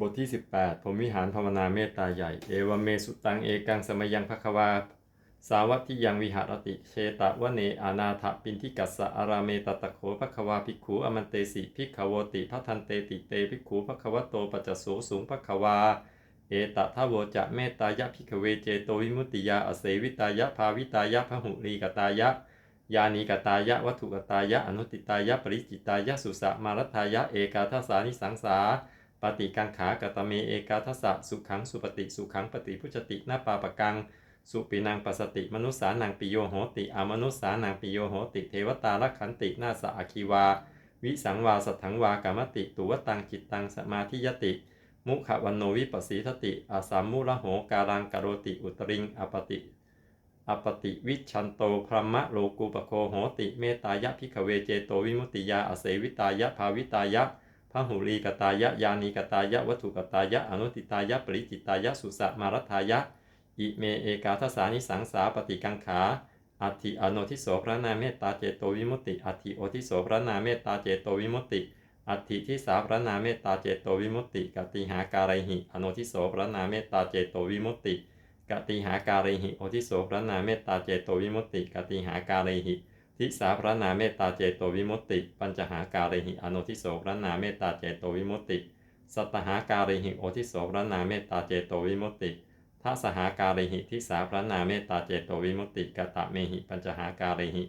บทที่ 18ผมวิหารภาวนาเมตตาใหญ่ เอวเมสุตังเอกังสมยังภควา สาวัตที่ยังวิหารติเชตะวะเนอานาถปินทิกัสสะอาราเมตตะโขภควาภิกขุอมันเตสิภิกขโวติพัทันเตติเตภิกขุภควโตปัจจโสสูงภควา เอตทะโวจะเมตตายะภิกเวเจโตวิมุตติยาอเสวิตายะภาวิตายะพหุลีกตายะยานีกตายะวัตถุกตายะอนุติตายะปริจิตายะสุสะมารัตายะเอกาทสสานิสังสา ปฏิกังขากตเมเอกาทัสสะสุขังสุปฏิสุขังปฏิพุจตินาปาปกัง สุปินังปัสสติมนุษสานังปิโยโหติอามนุษสานังปิโยโหติ เทวตาลขันตินาสะอาคีวา วิสังวาสัทถังวากามติตุวตังจิตตังสมาธิยติ มุขวันโนวิปัสสีทติอาสามมุระโหการังกโรติอุตริงอปติอปติวิชันโตพรมะโลกุปโคโหติเมตายะพิขเวเจโตวิมุตติยาอเสวิตายะภาวิตายะ พหุลีกตายะยานีกตายะวัตถุกตายะอนุติตายะปริจิตายะสุสะมารัทายะ อิเมเอกาทสานิสังสาปฏิกังขาอัติอโนทิโสพระนาเมตตาเจโตวิมุตติอัติโอทิโสพระนาเมตตาเจโตวิมุตติอัติที่สาพระนาเมตตาเจโตวิมุตติกติหาการหิ อโนทิโสพระนาเมตตาเจโตวิมุตติกติหาการหิโอทิโสพระนาเมตตาเจโตวิมุตติกติหาการหิ ทิสาพระนาเมตตาเจโตวิมุตติ ปัญจหาการิหิอโนทิโสพระนาเมตตาเจโตวิมุตติ สัตหาการิหิโอทิโสพระนาเมตตาเจโตวิมุตติทัสหาการิหิทิสาพระนาเมตตาเจโตวิมุตติกตะเมหิปัญจหาการิหิ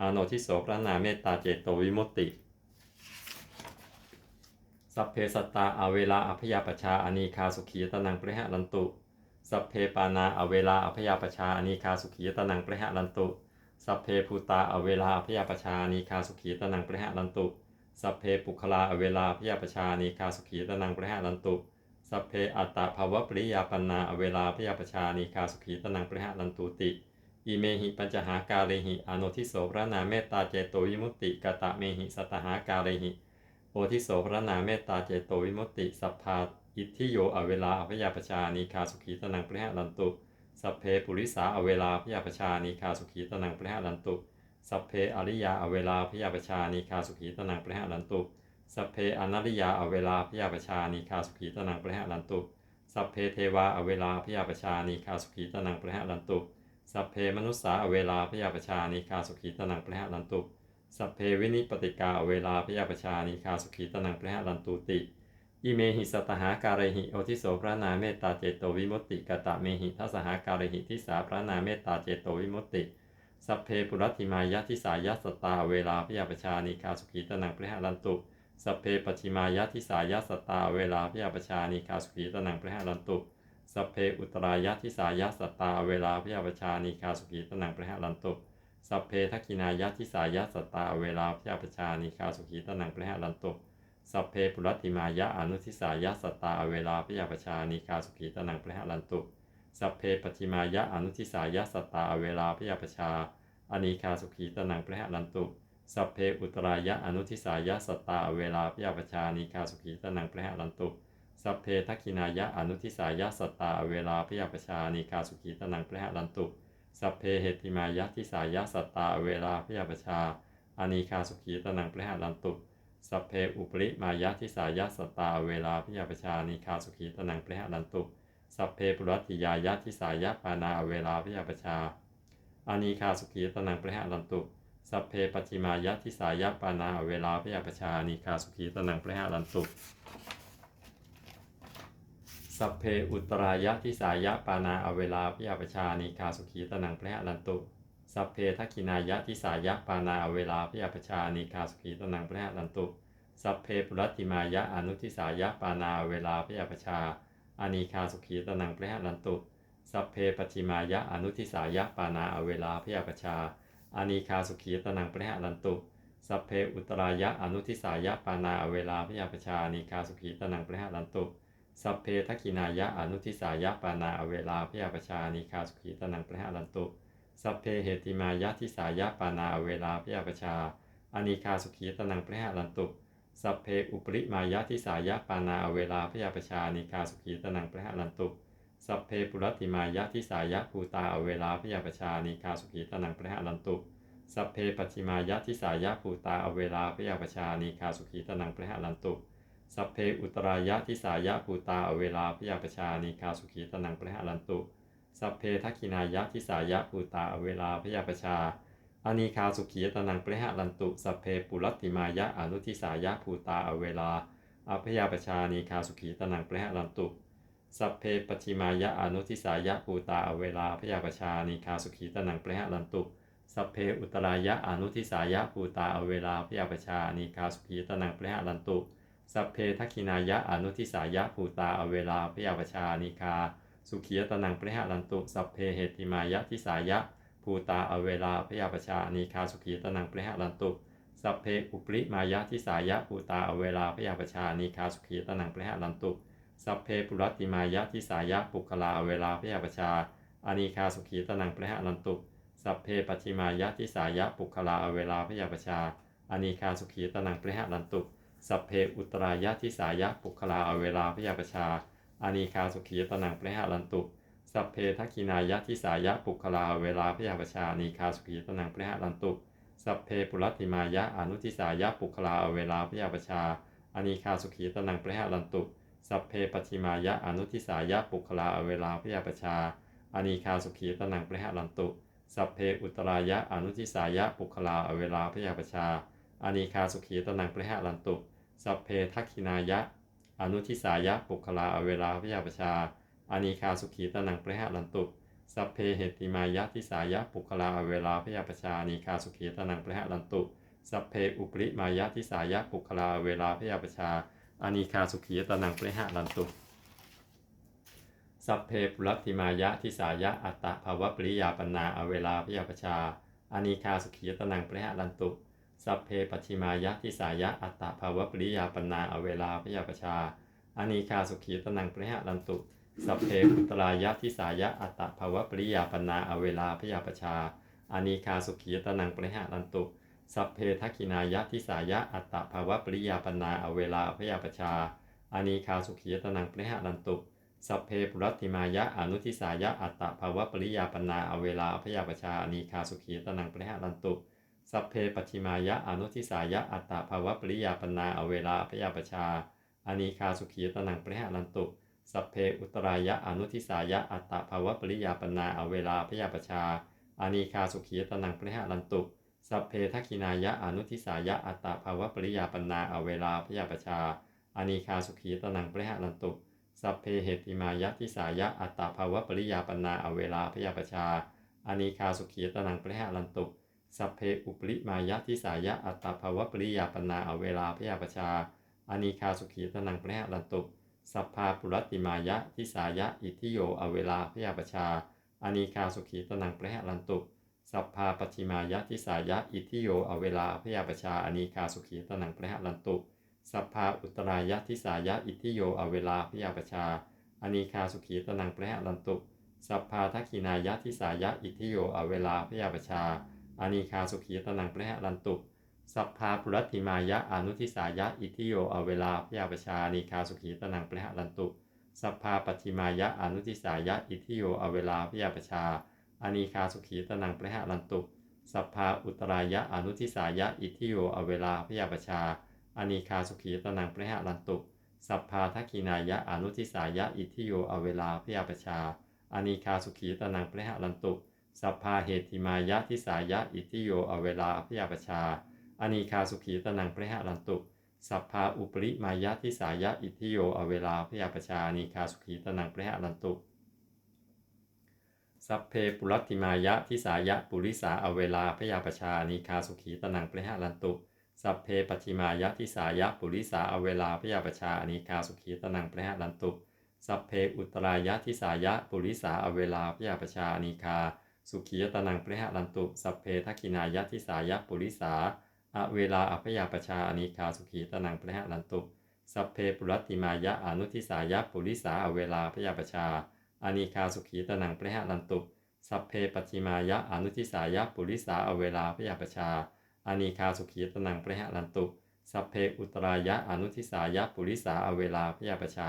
อโนทิโสพระนาเมตตาเจโตวิมุตติสัพเพสัตตาอเวลาอภยาปชาอนีคาสุขีตนังปริหะลันตุ สัพเพปานาอเวลาอภยาปชาอนีคาสุขีตนังปริหะลันตุ สัพเพภูตาอเวลาอภยาปชานีคาสุขีตนังปริหะลันตุสัพเพปุคลาอเวลาอภยาปชานีคาสุขีตนังปริหะลันตุสัพเพอัตตาภาวะปริยาปันนาอเวลาพยาปชานิคาสุขีตนังปริหะลันตุติอิเมหิปัญจหากาเรหิอโนทิโสพระนาเมตตาเจโตวิมุตติกตะเมหิสัตหากาเรหิโอทิโสพระนาเมตตาเจโตวิมุตติสัพพาอิทธิโยอเวลาพยาปชานิคาสุขีตนังปริหะลันตุ สัพเพปุริสาอเวลาพยาปชานิคาสุขีตนังปริหะลันตุ สัพเพอริยาอเวลาพยาปชานิคาสุขีตนังปริหะลันตุ สัพเพอนาริยาอเวลาพยาปชานิคาสุขีตนังปริหะลันตุ สัพเพเทวาอเวลาพยาปชานิคาสุขีตนังปริหะลันตุ สัพเพมนุสสาอเวลาพยาปชานิคาสุขีตนังปริหะลันตุ สัพเพวินิปติกาอเวลาพยาปชานิคาสุขีตนังปริหะลันตุติ อิเมหิสตหาการหิโอทิโสพระนาเมตตาเจโตวิมุตติกตะเมหิทัสหาการหิทิสาพระนาเมตตาเจโตวิมุตติ สัพเพปุรัติมายะทิสายะสตาเวลาพยาปชานิคาสุขีตนังปริหะลันตุ สัพเพปชิมายะทิสายะสตาเวลาพยาปชานิคาสุขีตนังปริหะลันตุ สัพเพอุตรายะทิสายะสตาเวลาพยาปชานิคาสุขีตนังปริหะลันตุสัพเพทักินายะทิสายะสตาเวลาพยาปชานิคาสุขีตนังปริหะลันตุ สัพเพปุรัติมายะอนุทิสายะสตตาเวลาพยาปชานิคาสุขีตนังปริหะลันตุ สัพเพปฏิมายะอนุทิสายะสตตาเวลาพยาปชาอานิคาสุขีตนังปริหะลันตุสัพเพอุตรายะอนุทิสายะสตตาเวลาพยาปชานิคาสุขีตนังปริหะลันตุ สัพเพทักขินายะอนุทิสายะสตตาเวลาพยาปชานิคาสุขีตนังปริหะลันตุ สัพเพเหติมายะทิสายะสตตาเวลาพยาปชาอานิคาสุขีตนังปริหะลันตุ สัพเพอุปริมายะทิสายะสตา เวลาพยาปชานิคาสุขีตนังปรหะลันตุ สัพเพปุรัติยายะทิสายะปานา เวลาพยาปชาอานิคาสุขีตนังปรหะลันตุ สัพเพปัจิมายะทิสายะปานา เวลาพยาปชานิคาสุขีตนังปรหะลันตุสัพเพอุตรายะทิสายะปานา อเวลาพยาปชานิคาสุขีตนังปริหะลันตุ สัพเพทักขินายะทิสายะปานาเวลาพยาปชานิคาสุขีตนังปริหะลันตุ สัพเพปุรัติมายะอนุทิสายะปานาเวลาพยาปชาอานิคาสุขีตนังปริหะลันตุ สัพเพปัจจิมายะอนุทิสายะปานาเวลาพยาปชาอานิคาสุขีตนังปริหะลันตุ สัพเพอุตรายะอนุทิสายะปานาเวลาพยาปชานิคาสุขีตนังปริหะลันตุ สัพเพทักขินายะอนุทิสายะปานาเวลาพยาปชานิคาสุขีตนังปริหะลันตุ สัพเพเหติมายะทิสายะปานาอเวลาพยาปชาอานิคาสุขีตนังปริหะลันตุสัพเพอุปริมายะทิสายะปานาอเวลาพยาปชานิคาสุขีตนังปริหะลันตุสัพเพปุรติมายะทิสายะภูตาอเวลาพยาปชานิคาสุขีตนังปริหะลันตุสัพเพปัจิมายะทิสายะภูตาอเวลาพยาปชานิคาสุขีตนังปริหะลันตุสัพเพอุตรายะทิสายะภูตาอเวลาพยาปชานิคาสุขีตนังปริหารันตุ สัพเพทักขินายะทิสายะภูตาอเวลาพยาปชาอานิคาสุขีตนังปริหารันตุสัพเพปุรัติมายะอนุทิสายะภูตาอเวลาอพยาปชานิคาสุขีตนังปริหารันตุสัพเพปชิมายะอนุทิสายะภูตาอเวลาพยาปชานิคาสุขีตนังปริหารันตุสัพเพอุตรายะอนุทิสายะภูตาอเวลาพยาปชานิคาสุขีตนังปริหารันตุสัพเพทักขินายะอนุทิสายะภูตาอเวลาพยาปชานิคา สุขียตนังปริหารันตุสัพเพเหติมายะทิสายะภูตาอเวลาพยาปชานิคาสุขียตนังปริหารันตุสัพเพอุปริมายะทิสายะภูตาอเวลาพยาปชานิคาสุขียตนังปริหารันตุสัพเพปุรัติมายะทิสายะปุคลาอเวลาพยาปชาอานิคาสุขียตนังปริหารันตุสัพเพปัจฉิมายะทิสายะปุคลาอเวลาพยาปชาอานิคาสุขียตนังปริหารันตุสัพเพอุตรายะทิสายะปุคลาอเวลาพยาปชา อานิคาสุขีตนังปริหารันตุ สัพเพทักขินายะทิสายะปุคลาอเวลาพยาปชาอานิคาสุขีตนังปริหารันตุ สัพเพปุรัติมายะอนุทิสายะปุคลาอเวลาพยาปชาอานิคาสุขีตนังปริหารันตุ สัพเพปัติมายะอนุทิสายะปุคลาอเวลาพยาปชาอานิคาสุขีตนังปริหารันตุ สัพเพอุตรายะอนุทิสายะปุคลาอเวลาพยาปชาอานิคาสุขีตนังปริหารันตุ สัพเพทักขินายะ อนุทิสายะปุคลาอเวลาพยาปชาอานิคาสุขีตนังปริหารันตุสัพเพเหติมายะทิสายะปุคลาอเวลาพยาปชาอานิคาสุขีตนังปริหารันตุสัพเพอุปริมายะทิสายะปุคลาอเวลาพยาปชาอานิคาสุขีตนังปริหารันตุสัพเพปุรัติมายะทิสายะอัตตภาวะปริยาปนาอเวลาพยาปชาอานิคาสุขีตนังปริหารันตุ สัพเพปัติมายะทิสายะอัตตาภาวะปริยาปนาอเวลาพยาปชาอานิคาสุขีตนังปริหารันตุ สัพเพอุตรายะทิสายะอัตตาภาวะปริยาปนาอเวลาพยาปชาอานิคาสุขีตนังปริหารันตุสัพเพทักขินายะทิสายะอัตตภาวะปริยาปนาอเวลาพยาปชาอานิคาสุขีตนังปริหารันตุสัพเพปุรัติมายะอนุทิสายะอัตตภาวะปริยาปนาอเวลาพยาปชาอานิคาสุขีตนังปริหารันตุ สัพเพปัจิมายะอนุทิสายะอัตตาภาวะปริยาปนาอเวลาพยาปชาอานิคาสุขีตนังปริหารันตุสัพเพอุตรายะอนุทิสายะอัตตาภาวะปริยาปนาอเวลาพยาปชาอานิคาสุขีตนังปริหารันตุสัพเพทักขินายะอนุทิสายะอัตตาภาวะปริยาปนาอเวลาพยาปชาอานิคาสุขีตนังปริหารันตุสัพเพเหติมายะทิสายะอัตตาภาวะปริยาปนาอเวลาพยาปชาอานิคาสุขีตนังปริหารันตุ สัพเพอุปริมายะทิสายะอัตตภาวะปริยาปนาอเวลาพยาปชาอานิคาสุขีตนังปริหารันตุสัพพาปุรติมายะทิสายะอิทิโยอเวลาพยาปชาอานิคาสุขีตนังปริหารันตุสัพพาปชิมายะทิสายะอิทิโยอเวลาพยาปชาอานิคาสุขีตนังปริหารันตุสัพพาอุตรายะทิสายะอิทิโยอเวลาพยาปชาอานิคาสุขีตนังปริหารันตุสัพพาทักขินายะทิสายะอิทิโยอเวลาพยาปชา อานิคาสุขีตนังปริหรันตุสัพพาปุรัตติมายะอนุทิสายะอิทิโยอเวลาพยาปชาอานิคาสุขีตนังปริหรันตุสัพพาปัจฉิมายะอนุทิสายะอิทิโยอเวลาพยาปชาอานิคาสุขีตนังปริหรันตุสัพพาอุตรายะอนุทิสายะอิทิโยอเวลาพยาปชาอานิคาสุขีตนังปริหรันตุสัพพาทักขินายะอนุทิสายะอิทิโยอเวลาพยาปชาอานิคาสุขีตนังปริหรันตุ สัพพาเหติมายะทิสายะอิทิโยอเวลาพยาปชาอนิคาสุขีตนังปริหารันตุ สัพพาอุปริมายะทิสายะอิทิโยอเวลาพยาปชาอนิคาสุขีตนังปริหารันตุ สัพเพปุรัติมายะทิสายะปุริสาอเวลาพยาปชาอนิคาสุขีตนังปริหารันตุ สัพเพปัจฉิมายะทิสายะปุริสาอเวลาพยาปชาอนิคาสุขีตนังปริหรันตุ สัพเพอุตรายะทิสายะปุริสาอเวลาพยาปชาอนิคา สุขีตนังปริหารันตุสัพเพทักขินายะทิสายะปุริสาอเวลาอพยาปชาอานิคาสุขีตนังปริหารันตุสัพเพปุรัติมายะอนุทิสายะปุริสาอเวลาพยาปชาอานิคาสุขีตนังปริหารันตุสัพเพปัจิมายะอนุทิสายะปุริสาอเวลาพยาปชาอานิคาสุขีตนังปริหารันตุสัพเพอุตรายะอนุทิสายะปุริสาอเวลาพยาปชา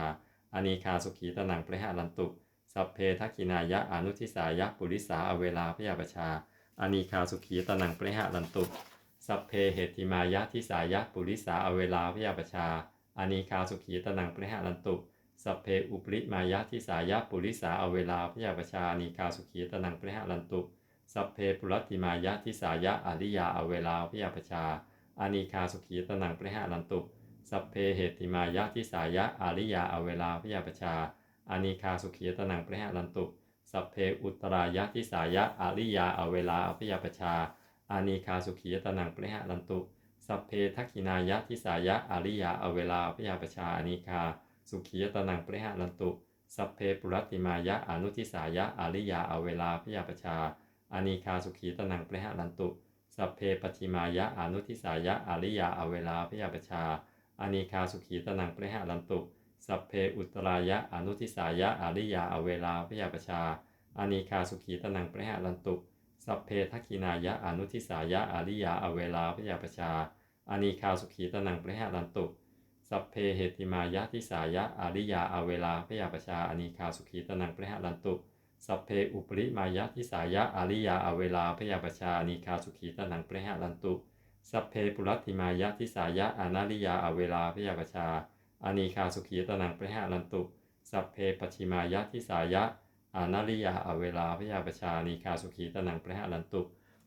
อานิคาสุขีตนังปริหารันตุ สัพเพทักขินายะอนุทิสายะปุริสาอเวลาพยาปชาอานิคาสุขีตนังปริหารันตุ สัพเพเหติมายะทิสายะปุริสาอเวลาพยาปชาอานิคาสุขีตนังปริหารันตุสัพเพอุปริมายะทิสายะปุริสาอเวลาพยาปชาอานิคาสุขีตนังปริหารันตุ สัพเพปุรัติมายะทิสายะอริยาอเวลาพยาปชาอานิคาสุขีตนังปริหารันตุ สัพเพเหติมายะทิสายะอริยาอเวลาพยาปชา อานิคาสุขีตนังปริหารันตุสัพเพอุตรายะทิสายะอาริยาอเวลาพยาปชา อานิคาสุขีตนังปริหารันตุสัพเพทักขินายะทิสายะอาริยาอเวลาพยาปชาอานิคา สุขีตนังปริหารันตุสัพเพปุรัตติมายะอนุทิสายะอาริยาอเวลาพยาปชาอานิคาสุขีตนังปริหารันตุสัพเพปฏิมายะอนุทิสายะอาริยาอเวลาพยาปชาอานิคาสุขีตนังปริหารันตุ สัพเพอุตรายะอนุทิสายะอาริยาอเวลาพยาปชาอานิคาสุขีตนังปริหารันตุสัพเพทักขินายะอนุทิสายะอาริยาอเวลาพยาปชาอานิคาสุขีตนังปริหารันตุสัพเพเหติมายะทิสายะอาริยาอเวลาพยาปชาอานิคาสุขีตนังปริหารันตุสัพเพอุปริมายะทิสายะอาริยาอเวลาพยาปชาอานิคาสุขีตนังปริหารันตุสัพเพปุรัตติมายะทิสายะอนาริยาอเวลาพยาปชา อานิคาสุขีตนังปริหารันตุ สัพเพปชิมายะทิสายะ อานาริยาอเวลาพยาปชาอานิคาสุขีตนังปริหารันตุ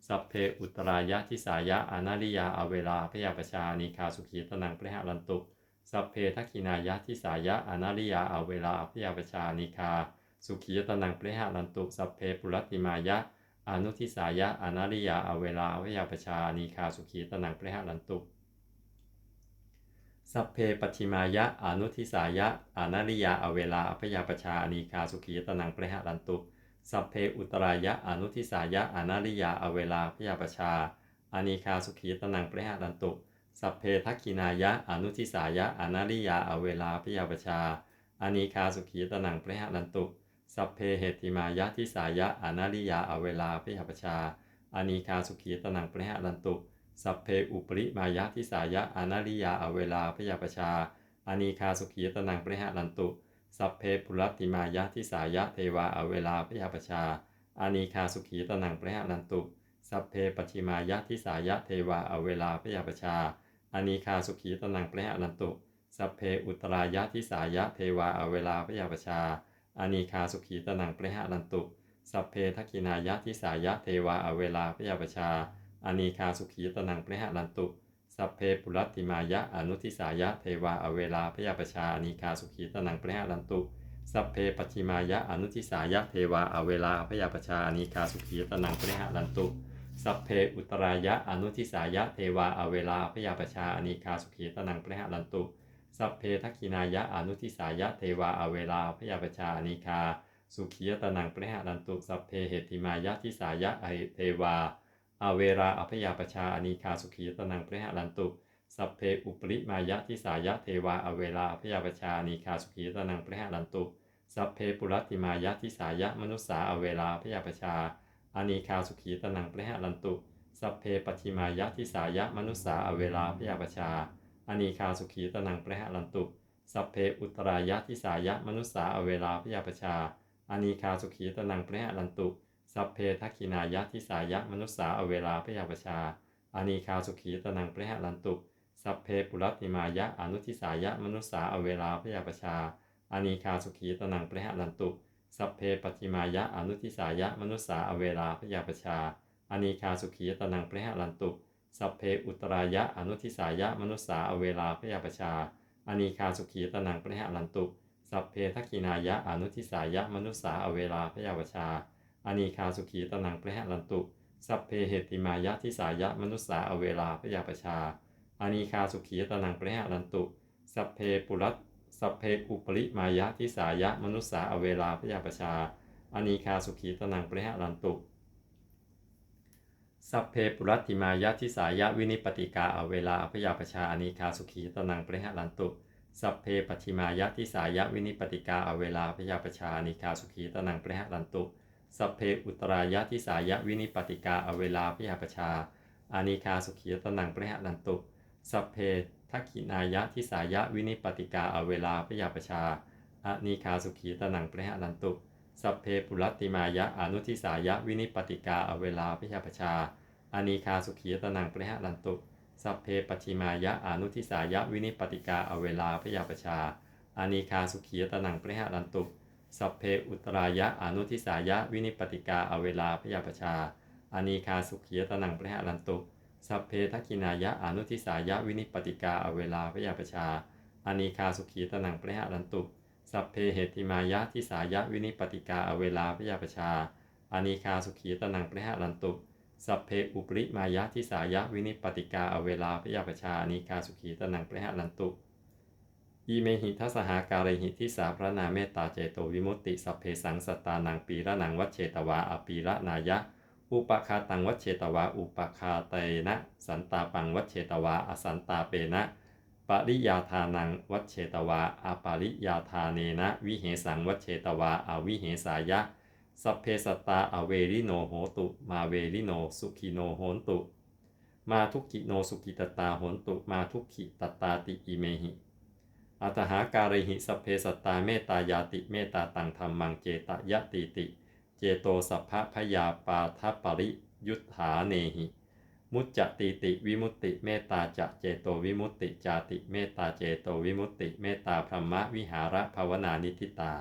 สัพเพอุตรายะทิสายะ อานาริยาอเวลาพยาปชาอานิคาสุขีตนังปริหารันตุ สัพเพทักขินายะทิสายะ อานาริยาอเวลาพยาปชาอานิคา สุขีตนังปริหารันตุ สัพเพปุรัติมายะ อนุทิสายะ อานาริยาอเวลาพยาปชาอานิคาสุขีตนังปริหารันตุ สัพเพปัชิมายะอนุทิสายะอนาริยาอเวลาพยาปชาอานิคาสุขีตนังปริหารันตุ สัพเพอุตรายะอนุทิสายะอนาริยาอเวลาพยาปชาอานิคาสุขีตนังปริหารันตุ สัพเพทักขินายะอนุทิสายะอนาริยาอเวลาพยาปชาอานิคาสุขีตนังปริหารันตุ สัพเพเหติมายะทิสายะอนาริยาอเวลาพยาปชาอานิคาสุขีตนังปริหารันตุ สัพเพอุปริมายะทิสายะอนาริยาอเวลาพยาประชาอานิคาสุขีตนังปริหารันตุ สัพเพปุรัตติมายะทิสายะเทวาอเวลาพยาประชาอานิคาสุขีตนังปริหารันตุ สัพเพปชิมายะทิสายะเทวาอเวลาพยาประชาอานิคาสุขีตนังปริหารันตุสัพเพอุตรายะทิสายะเทวาอเวลาพยาประชาอานิคาสุขีตนังปริหารันตุ สัพเพทักินายะทิสายะเทวาอเวลาพยาประชา อนิคาสุขีตนังปริหารันตุ สัพเพปุรัตติมายะอนุทิสายะเทวาอเวลาพยาปชาอนิคาสุขีตนังปริหารันตุ สัพเพปัจิมายะอนุทิสายะเทวาอเวลาพยาปชาอนิคาสุขีตนังปริหารันตุสัพเพอุตรายะอนุทิสายะเทวาอเวลาพยาปชาอนิคาสุขีตนังปริหารันตุ สัพเพทักขินายะอนุทิสายะเทวาอเวลาพยาปชาอนิคาสุขีตนังปริหารันตุ สัพเพเหติมายะทิสายะอเทวา อเวราอพยาปชาอนิคาสุขีตนังปริหารันตุ สัพเพอุปริมายะทิสายะเทวาอเวลาอพยาปชาอนิคาสุขีตนังปริหารันตุ สัพเพปุรัติมายะทิสายะมนุสสาอเวลาอพยาปชาอานิคาสุขีตนังปริหารันตุ สัพเพปัิมายะทิสายะมนุสสาอเวลาอพยาปชาอานิคาสุขีตนังปริหารันตุ สัพเพอุตรายะทิสายะมนุสสาอเวลาอพยาปชาอานิคาสุขีตนังปริหารันตุ สัพเพทักขินายะทิสายะมนุสสาอเวลาพยาปชาอานิคาสุขีตนังปรหารันตุ สัพเพปุรัติมายะอนุทิสายะมนุสสาอเวลาพยาปชาอานิคาสุขีตนังปรหารันตุสัพเพปฏิมายะอนุทิสายะมนุสสาอเวลาพยาปชาอานิคาสุขีตนังปรหารันตุสัพเพอุตรายะอนุทิสายะมนุสสาอเวลาพยาปชาอานิคาสุขีตนังปรหารันตุ สัพเพทักขินายะอนุทิสายะมนุสสาอเวลาพยาปชา อานิคาสุขีตนังปริหารันตุ สัพเพเหติมายะทิสายะมนุสสาอเวลาพยาประชาอานิคาสุขีตนังปริหารันตุ สัพเพปุรัตสัพเพอุปริมายะทิสายะมนุสสาอเวลาพยาประชาอานิคาสุขีตนังปริหารันตุ สัพเพปุรัติมายะทิสายะวินิปติกาอเวลาพยาประชาอานิคาสุขีตนังปริหารันตุสัพเพปทิมายะทิสายะวินิปติกาอเวลาพยาปชาอานิคาสุขีตนังปริหารันตุ สัพเพอุตรายะทิสายะวินิปติกาอเวลาพยาปชา อานิคาสุขีตนังปริหันตุสัพเพทักขินายะทิสายะวินิปติกาอเวลาพยาปชาอานิคาสุขีตนังปริหันตุสัพเพปุรัติมายะอนุทิสายะวินิปติกาอเวลาพยาปชาอานิคาสุขีตนังปริหันตุสัพเพปฏิมายะอนุทิสายะวินิปติกาอเวลาพยาปชาอานิคาสุขียตนังปริหันตุ สัพเพอุตรายะอนุทิสายะวินิปติกาอเวลาพยาปชาอานิคาสุขียตนังปริหารันตุสัพเพทักินายะอนุทิสายะวินิปติกาอเวลาพยาปชาอานิคาสุขียตนังปริหารันตุสัพเพเหติมายะทิสายะวินิปติกาอเวลาพยาปชาอานิคาสุขียตนังปริหารันตุสัพเพอุปริมายะทิสายะวินิปติกาอเวลาพยาปชาอานิคาสุขีตนังปริหารันตุ อีเมหิทัสหาการหิทิสาพระนาเมตตาเจโตวิมุตติสัพเพสังสตานังปีระนังวัชเชตวาอปีระนายะ อุปคาตังวัชเชตวาอุปคาเตนะ สันตาปังวัชเชตวาอสันตาเปนะปริยาทานังวัชเชตวาอาปาริยาทาเนนะ วิเหสังวัชเชตวาอาวิเหสายะ สัพเพสตาอเวริโนโหตุมาเวริโนสุขิโนโหนตุ มาทุกขิโนสุขิตตาโหนตุมาทุกขิตตาติอิเมหิ อัตหาการหิสเพสตาเมตายาติเมตตาตังธรรมังเจตยติติ เจโตสัพพะพยาปาทัปริยุทธาเนหิ มุจจติติวิมุตติเมตตาจะเจโตวิมุตติจาติเมตตาเจโตวิมุตติเมตตาพรหมวิหาระภาวนานิทิตา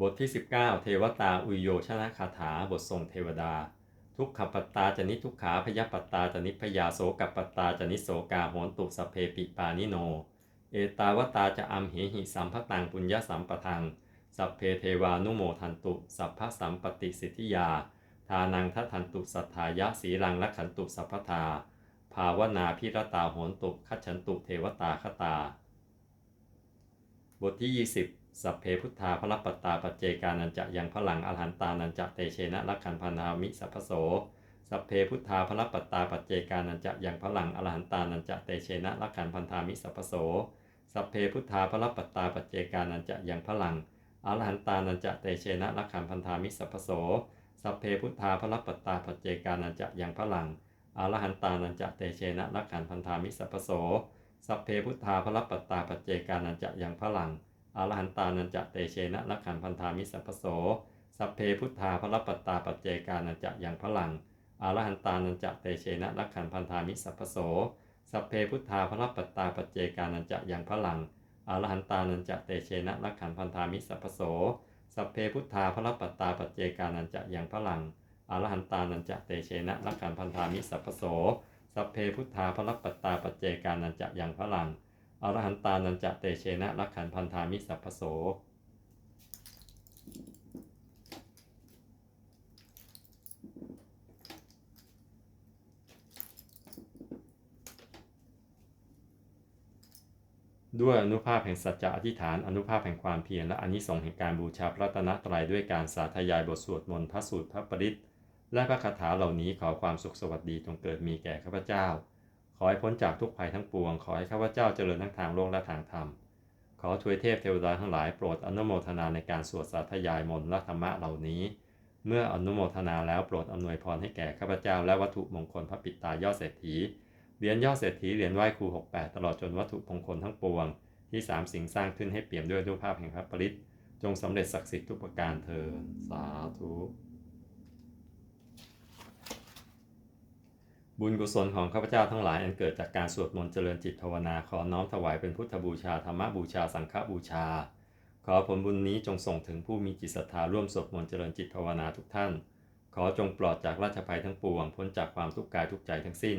บทที่ 19 เทวตาอุโยชนะคาถาบททรงเทวดา ทุกขปัตตาจนิทุกขาพยปัตตาจนิพยาโสกปัตตาจนิโสกาโหนตุสเพปิปานิโน เอตาวตาจะอัมเหหิสัมภตังปุญญสัมปทัง สัพเพเทวานุโมทันตุ สัพพสัมปติสิทธิยา ทานังทัทันตุสัทธายะสีลังละขันตุสัพพทา ภาวนาพิรตาโหนตุ ขัจฉันตุเทวตาคตา บทที่ 20 สัพเพพุทธาพระปัตตาปัจเจกานันจะยังพลังอรหันตานันจะเตเชนะลักขันพันธามิสัพพโส สัพเพพุทธาพระปัตตาปัจเจกานันจะยังพลังอรหันตานันจะเตเชนะลักขันพันธามิสัพพโส สัพเพพุทธาพระปัตตาปัจเจกานันจะยังพลังอรหันตานันจะเตเชนะลักขันพันธามิสัพพโส สัพเพพุทธาพระปัตตาปัจเจกานันจะยังพลังอรหันตานันจะเตเชนะลักขันพันธามิสัพพโส สัพเพพุทธาพระปัตตาปัจเจกานันจะยังพลัง อรหันตานันจะเตเชนะลักขันพันธามิสัพพโส สัพเพพุทธาพระปัตตาปัจเจกานันจะยังพลังอรหันตานันจะเตเชนะลักขันพันธามิสัพพโส สัพเพพุทธาพระปัตตาปัจเจกานันจะยังพลังอรหันตานันจะเตเชนะลักขันพันธามิสัพพโส สัพเพพุทธาพระปัตตาปัจเจกานันจะยังพลังอรหันตานันจะเตเชนะลักขันพันธามิสัพพโสสัพเพพุทธาพระปัตตาปัจเจกานันจะยังพลัง อรหันตานันจะเตเชนะลักขันพันธามิสัพพโสด้วยอนุภาพแห่งสัจจะอธิษฐานอนุภาพแห่งความเพียรและอานิสงส์แห่งการบูชาพระรัตนตรัยด้วยการสาธยายบทสวดมนต์พระสูตรพระปริตและพระคาถาเหล่านี้ขอความสุขสวัสดีจงเกิดมีแก่ข้าพเจ้า ขอให้พ้นจากทุกภัยทั้งปวง ขอให้ข้าพเจ้าเจริญทั้งทางโลกและทางธรรม ขอทวยเทพเทวดาทั้งหลายโปรดอนุโมทนาในการสวดสาธยายมนต์และธรรมะเหล่านี้ เมื่ออนุโมทนาแล้วโปรดอำนวยพรให้แก่ข้าพเจ้าและวัตถุมงคลพระปิตายอดเศรษฐี เหรียญยอดเศรษฐีเหรียญไหว้ครู 68 ตลอดจนวัตถุมงคลทั้งปวง ที่สามสิ่งสร้างขึ้นให้เปี่ยมด้วยรูปภาพแห่งพระปริตจงสำเร็จศักดิ์สิทธิ์ทุกประการเถิดสาธุ บุญกุศลของข้าพเจ้าทั้งหลายอันเกิดจากการสวดมนต์เจริญจิตภาวนาขอน้อมถวายเป็นพุทธบูชาธรรมบูชาสังฆบูชา ขอผลบุญนี้จงส่งถึงผู้มีจิตศรัทธาร่วมสวดมนต์เจริญจิตภาวนาทุกท่าน ขอจงปลอดจากราชภัยทั้งปวงพ้นจากความทุกข์กายทุกใจทั้งสิ้น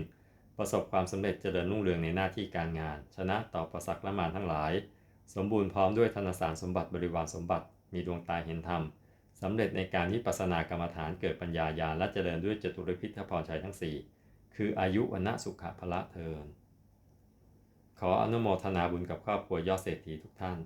ประสบความสำเร็จเจริญรุ่งเรืองในหน้าที่การงาน ชนะต่อประสักและมารทั้งหลาย สมบูรณ์พร้อมด้วยธนสารสมบัติบริวารสมบัติ มีดวงตาเห็นธรรมสำเร็จในการวิปัสสนากรรมฐานเกิดปัญญาญาณและเจริญด้วยจตุรพิทพรชัยทั้งสี่ คืออายุวันสุขะพละเทินขออนุโมทนาบุญกับครอบครัวยอดเศรษฐีทุกท่าน